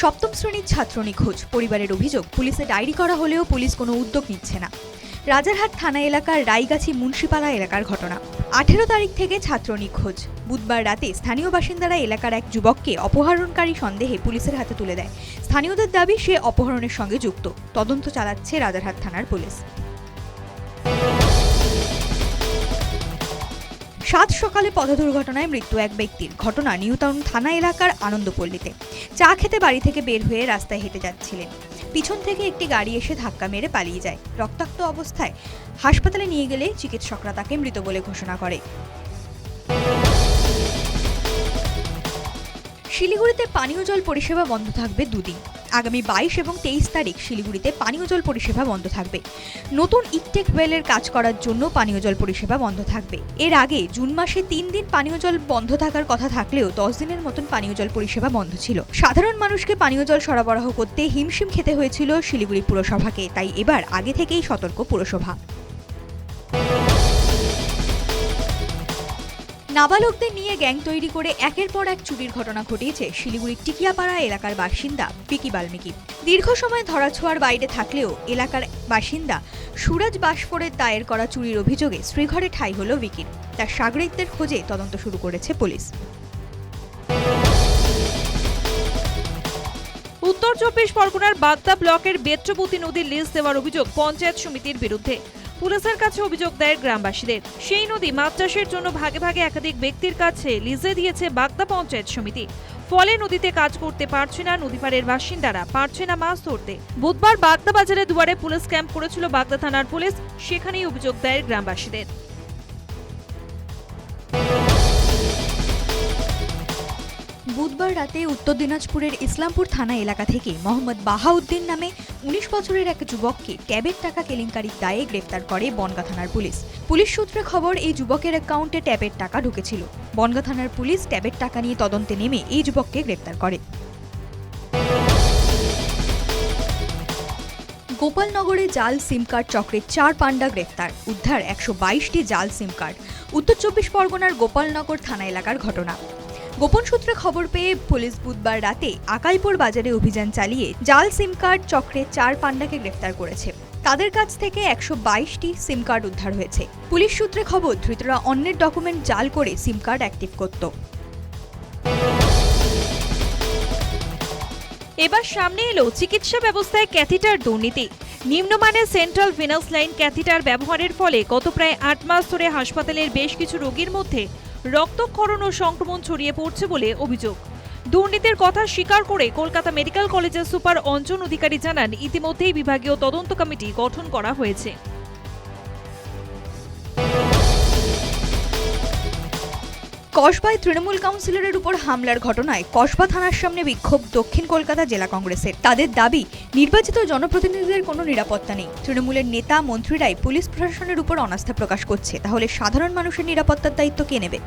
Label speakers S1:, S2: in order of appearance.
S1: সপ্তম শ্রেণির ছাত্র নিখোঁজ। পরিবারের অভিযোগ, পুলিশে ডায়েরি করা হলেও পুলিশ কোনো উদ্যোগ নিচ্ছে না। রাজারহাট থানা এলাকার রাইগাছি মুন্সিপালা এলাকার ঘটনা। আঠেরো তারিখ থেকে ছাত্র নিখোঁজ। বুধবার রাতে স্থানীয় বাসিন্দারা এলাকার এক যুবককে অপহরণকারী সন্দেহে পুলিশের হাতে তুলে দেয়। স্থানীয়দের দাবি, সে অপহরণের সঙ্গে যুক্ত। তদন্ত চালাচ্ছে রাজারহাট থানার পুলিশ। সাত সকালে পথ দুর্ঘটনায় মৃত্যু এক ব্যক্তির। ঘটনা নিউ টাউন থানা এলাকার আনন্দপল্লীতে। চা খেতে বাড়ি থেকে বের হয়ে রাস্তায় হেঁটে যাচ্ছিলেন। পিছন থেকে একটি গাড়ি এসে ধাক্কা মেরে পালিয়ে যায়। রক্তাক্ত অবস্থায় হাসপাতালে নিয়ে গেলে চিকিৎসকরা তাকে মৃত বলে ঘোষণা করে। শিলিগুড়িতে পানীয় জল পরিষেবা বন্ধ থাকবে দুদিন। আগামী বাইশ এবং তেইশ তারিখ শিলিগুড়িতে পানীয় জল পরিষেবা বন্ধ থাকবে। নতুন ইকটেক ওয়েলের কাজ করার জন্য পানীয় জল পরিষেবা বন্ধ থাকবে। এর আগে জুন মাসে তিন দিন পানীয় জল বন্ধ থাকার কথা থাকলেও দশ দিনের মতন পানীয় জল পরিষেবা বন্ধ ছিল। সাধারণ মানুষকে পানীয় জল সরবরাহ করতে হিমশিম খেতে হয়েছিল শিলিগুড়ি পুরসভাকে, তাই এবার আগে থেকেই সতর্ক পুরসভা। নাবালকদের নিয়ে গ্যাং তৈরি করে একের পর এক চুরির ঘটনা ঘটিয়েছে শিলিগুড়ির টিকিয়াপাড়া এলাকার বাসিন্দা পিকি বাল্মীকি। দীর্ঘ সময় ধরাছোঁয়ার বাইরে থাকলেও এলাকার বাসিন্দা সুরজ বাসফোরের দায়ের করা চুরির অভিযোগে শ্রীঘরে ঠাঁই হল বিকির। তার সাগরিকদের খোঁজে তদন্ত শুরু করেছে পুলিশ।
S2: উত্তর চব্বিশ পরগনার বাগদা ব্লকের বেত্রবতী নদীর লিজ দেওয়ার অভিযোগ পঞ্চায়েত সমিতির বিরুদ্ধে। পুলিশের কাছে অভিযোগ দেয় গ্রামবাসীদের। সেই নদী মাছ চাষের জন্য ভাগে ভাগে একাধিক ব্যক্তির কাছে লিজে দিয়েছে বাগদা পঞ্চায়েত সমিতি। ফলে নদীতে কাজ করতে পারছে না নদীপাড়ের বাসিন্দারা, পারছে না মাছ ধরতে। বুধবার বাগদা বাজারে দুয়ারে পুলিশ ক্যাম্প করেছিল বাগদা থানার পুলিশ, সেখানেই অভিযোগ দেয় গ্রামবাসীদের।
S1: বুধবার রাতে উত্তর দিনাজপুরের ইসলামপুর থানা এলাকা থেকে মোহাম্মদ বাহাউদ্দিন নামে উনিশ বছরের এক যুবককে ট্যাবের টাকা কেলেঙ্কারির দায়ে গ্রেফতার করে বনগা থানার পুলিশ। পুলিশ সূত্রে খবর, এই যুবকের অ্যাকাউন্টে ট্যাবের টাকা ঢুকেছিল। বনগা থানার পুলিশ ট্যাবের টাকা নিয়ে তদন্তে নেমে এই যুবককে গ্রেফতার করে। গোপালনগরে জাল সিম কার্ড চক্রের চার পান্ডা গ্রেফতার উদ্ধার একশো বাইশটি জাল সিম কার্ড। উত্তর চব্বিশ পরগনার গোপালনগর থানা এলাকার ঘটনা। গোপন সূত্রে খবর পেয়ে পুলিশ বুধবার রাতে আকাইপুর বাজারে অভিযান চালিয়ে জাল সিম কার্ড চক্রের চার পান্ডাকে গ্রেফতার করেছে। তাদের কাছ থেকে একশো বাইশটি সিম কার্ড উদ্ধার হয়েছে। পুলিশ সূত্রে খবর, ধৃতরা অন্যের ডকুমেন্ট জাল করে সিম কার্ড অ্যাক্টিভ করত।
S2: এবার সামনে এলো চিকিৎসা ব্যবস্থায় ক্যাথিটার দুর্নীতি। নিম্নমানের সেন্ট্রাল ভেনাস লাইন ক্যাথিটার ব্যবহারের ফলে গত প্রায় আট মাস ধরে হাসপাতালের বেশ কিছু রোগীর মধ্যে রক্তক্ষরণ ও সংক্রমণ ছড়িয়ে পড়ছে বলে অভিযোগ। দুর্নীতির কথা স্বীকার করে কলকাতা মেডিকেল কলেজের সুপার অঞ্জন অধিকারী জানান, ইতিমধ্যেই বিভাগীয় তদন্ত কমিটি গঠন করা হয়েছে।
S1: কসবায় তৃণমূল কাউন্সিলরের উপর হামলার ঘটনায় কসবা থানার সামনে বিক্ষোভ দক্ষিণ কলকাতা জেলা কংগ্রেসের। তাদের দাবি, নির্বাচিত জনপ্রতিনিধিদের কোনো নিরাপত্তা নেই। তৃণমূলের নেতা, মন্ত্রীরাই পুলিশ প্রশাসনের উপর অনাস্থা প্রকাশ করছে। তাহলে সাধারণ মানুষের নিরাপত্তার দায়িত্ব কে নেবে?